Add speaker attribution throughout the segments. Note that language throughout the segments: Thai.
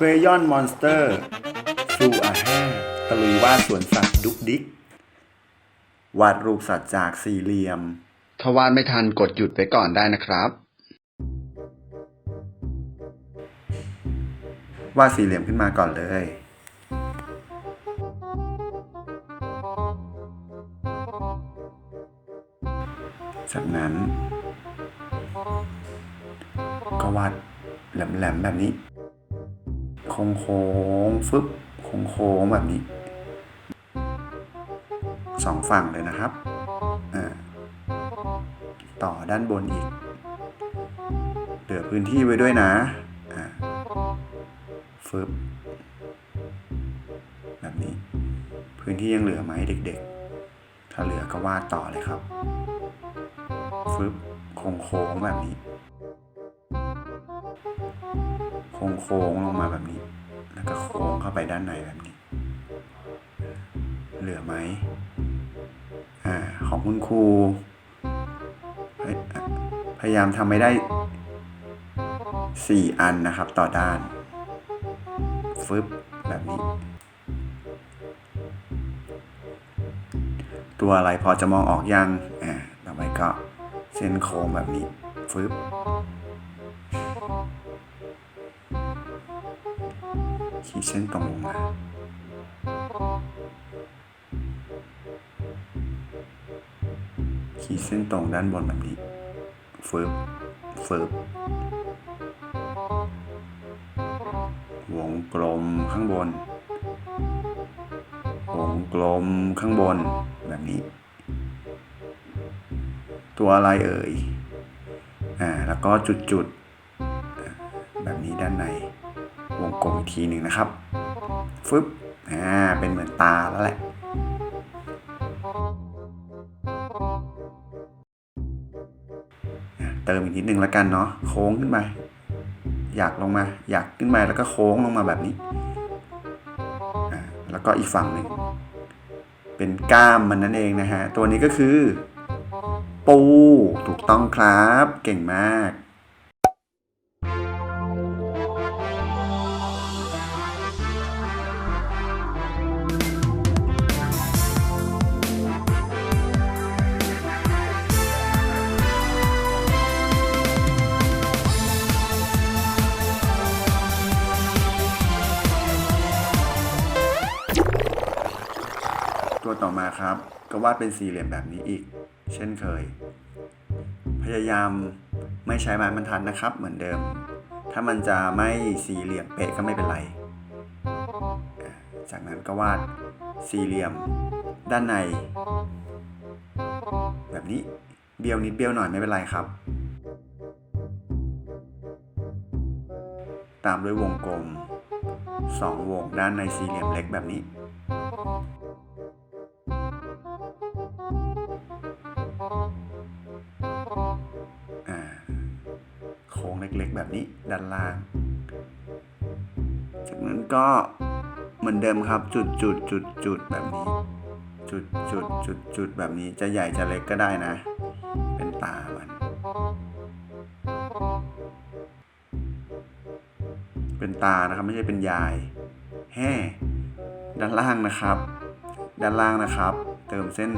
Speaker 1: เ r ยอนมอนสเตอร์ซูอาแห้ตะลุยวาดสวนสัตว์ดุกดิก วาดรูปสัตว์จากสี่เหลี่ยม
Speaker 2: ถ้าวาดไม่ทันกดหยุดไว้ก่อนได้นะครับ
Speaker 1: วาดสี่เหลี่ยมขึ้นมาก่อนเลย จากนั้น ก็วาดแหลมๆแบบนี้โค้ งโค้งๆฟึบโค้งโค้งๆแบบนี้สองฝั่งเลยนะครับอ่าต่อด้านบนอีก เหลือพื้นที่ไว้ด้วยนะอ่าฟึบแบบนี้ พื้นที่ยังเหลือไหมเด็กๆ ถ้าเหลือก็วาดต่อเลยครับฟึบโค้งโค้งๆแบบนี้ โค้งโค้งๆลงมาแบบนี้ ก็โค้งเข้าไปด้านในแบบนี้ เหลือไหมอ่าของคุณครูพยายามทำไม่ได้สี่อันนะครับ ต่อด้าน ฟึบแบบนี้ ตัวอะไรพอจะมองออกยัง อ่าต่อไปก็เส้นโค้งแบบนี้ ฟึบ ขีดเส้นตรงลงมาขีดเส้นตรงด้านบนแบบนี้เฟึบเฟึบวงกลมข้างบน วงกลมข้างบนแบบนี้ ตัวอะไรเอ่ย อ่า แล้วก็จุดๆ แบบนี้ด้านใน กลมอีกทีหนึ่งนะครับฟึบอ่าเป็นเหมือนตาแล้วแหละเติมอีกนิดนึงแล้วกันเนาะโค้งขึ้นมาอยากลงมา อยากขึ้นมาแล้วก็โค้งลงมาแบบนี้อ่าแล้วก็อีกฝั่งหนึ่งเป็นกล้ามมันนั่นเองนะฮะ ตัวนี้ก็คือ ปูถูกต้องครับ เก่งมาก ครับ ก็วาดเป็นสี่เหลี่ยมแบบนี้อีก เช่นเคย พยายามไม่ใช้ไม้บรรทัดนะครับ เหมือนเดิม ถ้ามันจะไม่สี่เหลี่ยมเป๊ะก็ไม่เป็นไร จากนั้นก็วาดสี่เหลี่ยมด้านใน แบบนี้เบี้ยวนิดเบี้ยวหน่อยไม่เป็นไรครับ ตามด้วยวงกลมสองวงด้านในสี่เหลี่ยมเล็กแบบนี้ แบบนี้ด้านล่าง จากนั้นก็เหมือนเดิมครับจุดจุดจุดจุดแบบนี้ จุดจุดจุดจุดแบบนี้จะใหญ่จะเล็กก็ได้นะ เป็นตามัน เป็นตานะครับไม่ใช่เป็นยายแห่ด้านล่างนะครับ ด้านล่างนะครับ เติมเส้น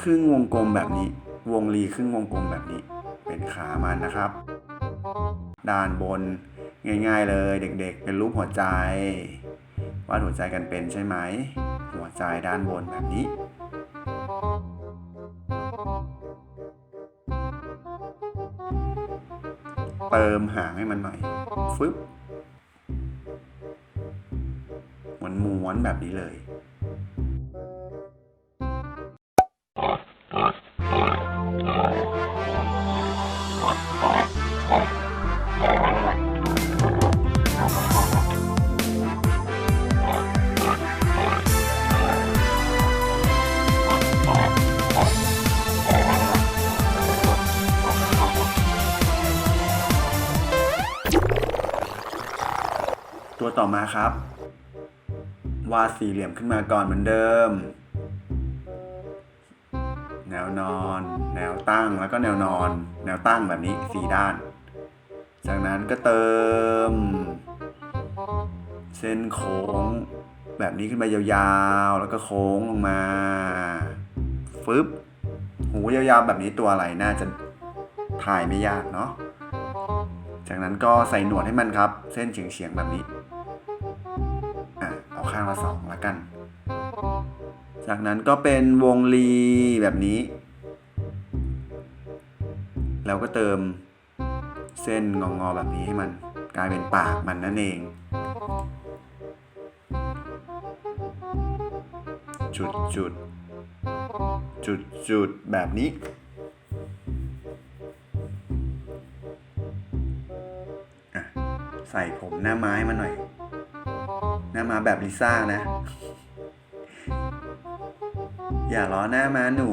Speaker 1: ครึ่งวงกลมแบบนี้ วงรีครึ่งวงกลมแบบนี้ เป็นขามันนะครับ ด้านบน ง่าย ๆ เลยเด็กๆ เป็นรูปหัวใจ วาดหัวใจกันเป็นใช่ไหม หัวใจด้านบนแบบนี้เติมหางให้มันหน่อย ฟึบหม้วนๆแบบนี้เลย ต่อมาครับ วาดสี่เหลี่ยมขึ้นมาก่อนเหมือนเดิม แนวนอน แนวตั้งแล้วก็แนวนอน แนวตั้งแบบนี้สี่ด้าน จากนั้นก็เติม เส้นโค้ง แบบนี้ขึ้นไปยาวๆ แล้วก็โค้งลงมาฟึบหูยาวๆแบบนี้ตัวอะไรน่าจะถ่ายไม่ยากเนาะจากนั้นก็ใส่หนวดให้มันครับ เส้นเฉียงๆแบบนี้ ข้างละสองละกัน จากนั้นก็เป็นวงรีแบบนี้ แล้วก็เติมเส้นงองๆแบบนี้ให้มันกลายเป็นปากมันนั่นเอง จุดจุดจุดจุดแบบนี้ ใส่ผมหน้าไม้มาหน่อย น้ามาแบบลิซ่านะ อย่าล้อหน้ามาหนู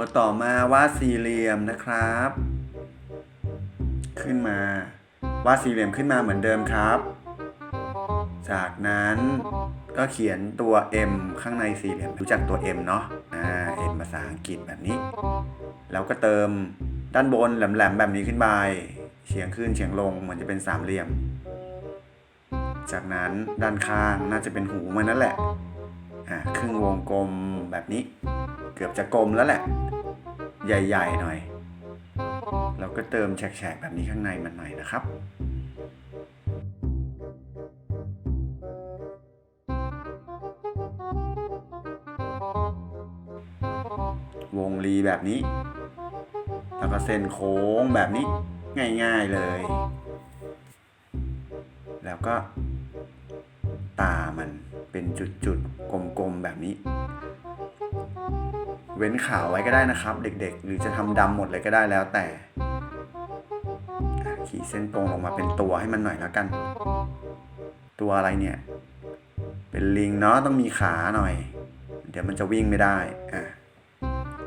Speaker 1: ตัวต่อมาวาดสี่เหลี่ยมนะครับ ขึ้นมาวาดสี่เหลี่ยมขึ้นมาเหมือนเดิมครับ จากนั้นก็เขียนตัว M ข้างในสี่เหลี่ยมรู้จักตัว M เนาะอ่า M ภาษาอังกฤษแบบนี้ แล้วก็เติมด้านบนแหลมๆแบบนี้ขึ้นไปเฉียงขึ้นเฉียงลงเหมือนจะเป็นสามเหลี่ยม จากนั้นด้านข้างน่าจะเป็นหูมันนั่นแหละอ่าครึ่งวงกลมแบบนี้ เกือบจะกลมแล้วแหละ ใหญ่ๆหน่อย เราก็เติมแฉกๆแบบนี้ข้างในมันหน่อยนะครับวงรีแบบนี้ แล้วก็เส้นโค้งแบบนี้ง่ายๆเลย แล้วก็ตามันเป็นจุดๆกลมๆแบบนี้ เว้นขาวไว้ก็ได้นะครับ เด็กๆ หรือจะทำดำหมดเลยก็ได้แล้วแต่ ขีดเส้นตรงลงมาเป็นตัวให้มันหน่อยแล้วกัน ตัวอะไรเนี่ย เป็นลิงเนาะต้องมีขาหน่อย เดี๋ยวมันจะวิ่งไม่ได้อะ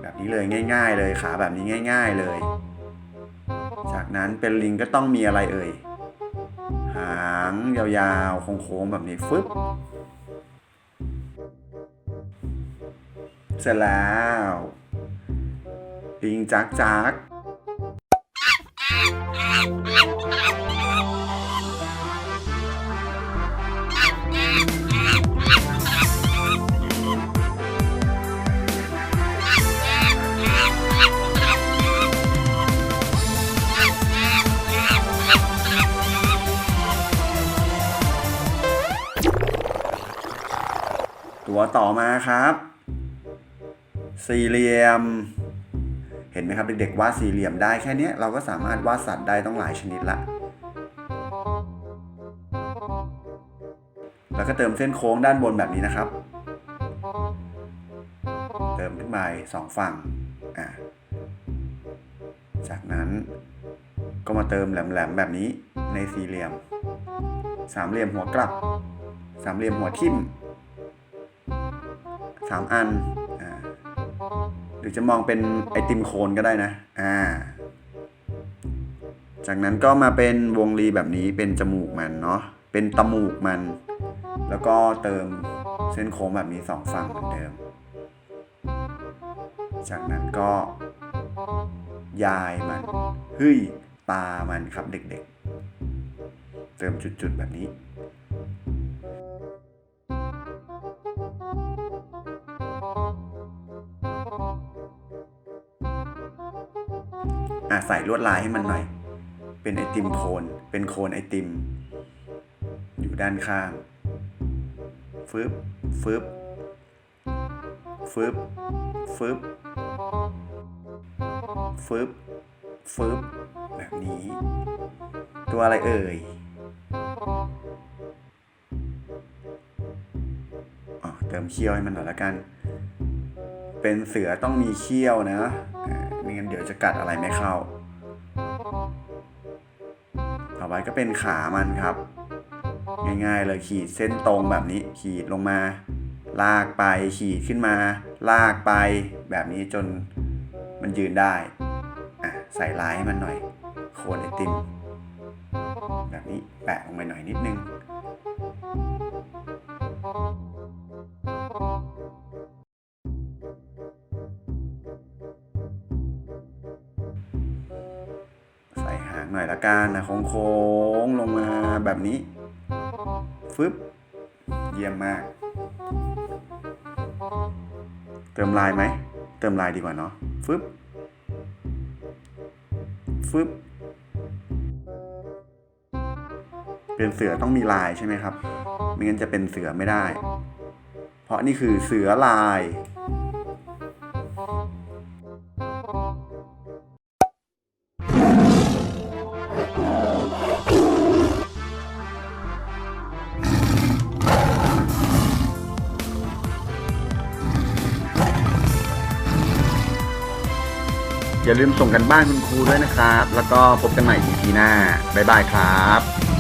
Speaker 1: แบบนี้เลยง่าย ๆ เลยขาแบบนี้ง่าย ๆเลย จากนั้นเป็นลิงก็ต้องมีอะไรเอ่ย หางยาวๆโค้งๆแบบนี้ฟึบ เสร็จแล้วลิงจักจักตัวต่อมาครับ สี่เหลี่ยม เห็นไหมครับเด็กๆวาดสี่เหลี่ยมได้แค่เนี้ยเราก็สามารถวาดสัตว์ได้ต้องหลายชนิดละ แล้วก็เติมเส้นโค้งด้านบนแบบนี้นะครับ เติมขึ้นไปสองฝั่งอ่าจากนั้นก็มาเติมแหลมๆแบบนี้ในสี่เหลี่ยม สามเหลี่ยมหัวกลับ สามเหลี่ยมหัวทิ่มสามอัน หรือจะมองเป็นไอติมโคนก็ได้นะ อ่า จากนั้นก็มาเป็นวงรีแบบนี้เป็นจมูกมันเนาะ เป็นตมูกมัน แล้วก็เติมเส้นโค้งแบบนี้สองฝั่งเหมือนเดิม จากนั้นก็ ยายมันเฮ้ยตามันครับเด็กๆ เติมจุดๆแบบนี้ ใส่ลวดลายให้มันหน่อย เป็นไอติมโคน เป็นโคนไอติม อยู่ด้านข้าง ฟึบ ฟึบ ฟึบ ฟึบ ฟึบ ฟึบ แบบนี้ ตัวอะไรเอ่ยอ๋อเติมเขี้ยวให้มันหน่อยละกัน เป็นเสือต้องมีเขี้ยวนะ ดี๋ยวจะกัดอะไรไม่เข้า ต่อไปก็เป็นขามันครับ ง่ายๆเลยขีดเส้นตรงแบบนี้ขีดลงมา ลากไปขีดขึ้นมา ลากไปแบบนี้จนมันยืนได้อะใส่ลายให้มันหน่อย โคนไอติม แบบนี้แปะลงไปหน่อยนิดนึงใส่หาง หน่อยละกันนะโค้งๆลงมาแบบนี้ฟึบเยี่ยมมาก เติมลายไหม เติมลายดีกว่าเนาะฟึบฟึบเป็นเสือต้องมีลายใช่ไหมครับ ไม่งั้นจะเป็นเสือไม่ได้ เพราะนี่คือเสือลาย อย่าลืมส่งกันบ้านคุณครูด้วยนะครับ แล้วก็พบกันใหม่ EP หน้า บ๊ายบายครับ